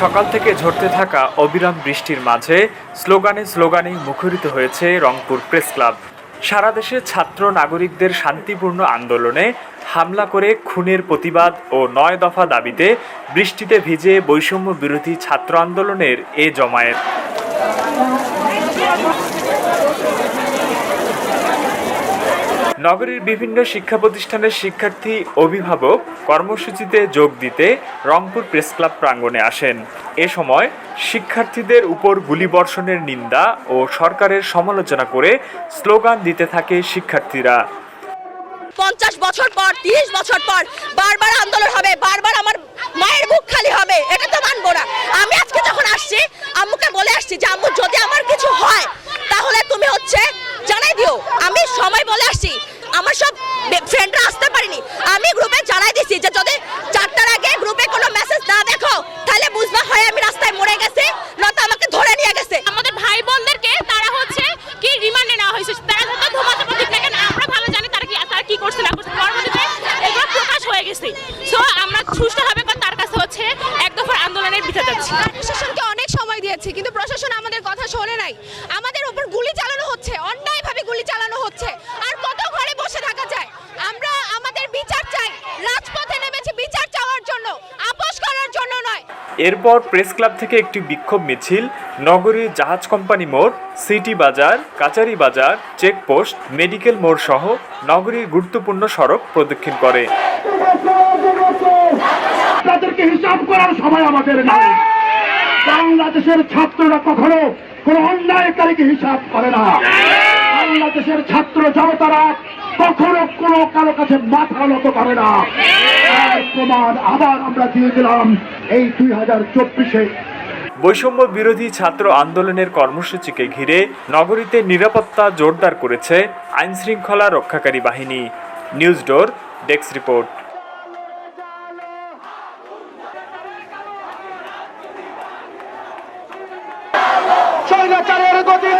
সকাল থেকে ঝরতে থাকা অবিরাম বৃষ্টির মাঝে স্লোগানে স্লোগানে মুখরিত হয়েছে রংপুর প্রেস ক্লাব। সারা দেশে ছাত্র নাগরিকদের শান্তিপূর্ণ আন্দোলনে হামলা করে খুনের প্রতিবাদ ও নয় দফা দাবিতে বৃষ্টিতে ভিজে বৈষম্য বিরোধী ছাত্র আন্দোলনের এ জমায়েত। নগরীর বিভিন্ন শিক্ষা প্রতিষ্ঠানের শিক্ষার্থী, অভিভাবক কর্মসূচিতে যোগ দিতে রংপুর প্রেস ক্লাব প্রাঙ্গণে আসেন। এ সময় শিক্ষার্থীদের উপর গুলিবর্ষণের নিন্দা ও সরকারের সমালোচনা করে স্লোগান দিতে থাকে শিক্ষার্থীরা। পঞ্চাশ বছর পর, তিরিশ বছর পর বারবার আন্দোলন হবে, বারবার আমার মায়ের বুক খালি হবে, এটা তো মানবো না। আমি আজকে যখন আসছি, আম্মুকে বলে আসছি যে, আম্মু, যদি আমার কিছু হয়, তাহলে তুমি হচ্ছে জানাই দিও। আমি সময় বলে আসছি। আমার সব ফ্রেন্ডরা আসতে পারিনি। আমি গ্রুপে জানাই দিছি যে যদি চারটার আগে গ্রুপে কোনো মেসেজ না দেখো তাহলে বুঝবা হয় আমি রাস্তায় মরে গেছি নয়তো আমাকে ধরে নিয়ে গেছে। আমাদের ভাই বোনদেরকে তারা হচ্ছে কি রিমান্ডে নেওয়া হয়েছে। তারা যত ধুমাতে প্রতীক না কেন আমরা ভালো জানি তারা কি তারা কি করছে না করছে। পরবর্তীতে এগুলো প্রকাশ হয়ে গেছে। সো আমরা সুষ্ঠুভাবে বা তার কাছে হচ্ছে এক দফার আন্দোলনের পিছিয়ে যাচ্ছি। প্রশাসনকে অনেক সময় দিয়েছি কিন্তু প্রশাসন আমাদের কথা শোনে নাই। আমাদের উপর গুলি চালানো হচ্ছে অন্যায়ভাবে গুলি চালানো হচ্ছে আর কত ঘরে বসে থাকা যায় আমরা আমাদের বিচার চাই রাজপথে নেমেছি বিচার চাওয়ার জন্য আপোষ করার জন্য নয় এরপর প্রেস ক্লাব থেকে একটি বিক্ষোভ মিছিল, নগরীর জাহাজ কোম্পানি মোড়, সিটি বাজার, কাচারি বাজার, চেকপোস্ট, মেডিকেল মোড় সহ নগরীর গুরুত্বপূর্ণ সড়ক প্রদক্ষিণ করে। তাদেরকে হিসাব করার সময় আমাদের নাই। বাংলাদেশের ছাত্ররা কখনো কোন অন্যায়কারীকে হিসাব করে না। বাংলাদেশের ছাত্র জনতারা কখনো কোনো কারও কাছে মাথা নত করে না। প্রমাণ আবার আমরা দিয়ে দিলাম এই দুই হাজার চব্বিশে। বৈষম্য বিরোধী ছাত্র আন্দোলনের কর্মসূচিকে ঘিরে নগরীতে নিরাপত্তা জোরদার করেছে আইনশৃঙ্খলা রক্ষাকারী বাহিনী। News door desk report. স্বৈরাচারের গতি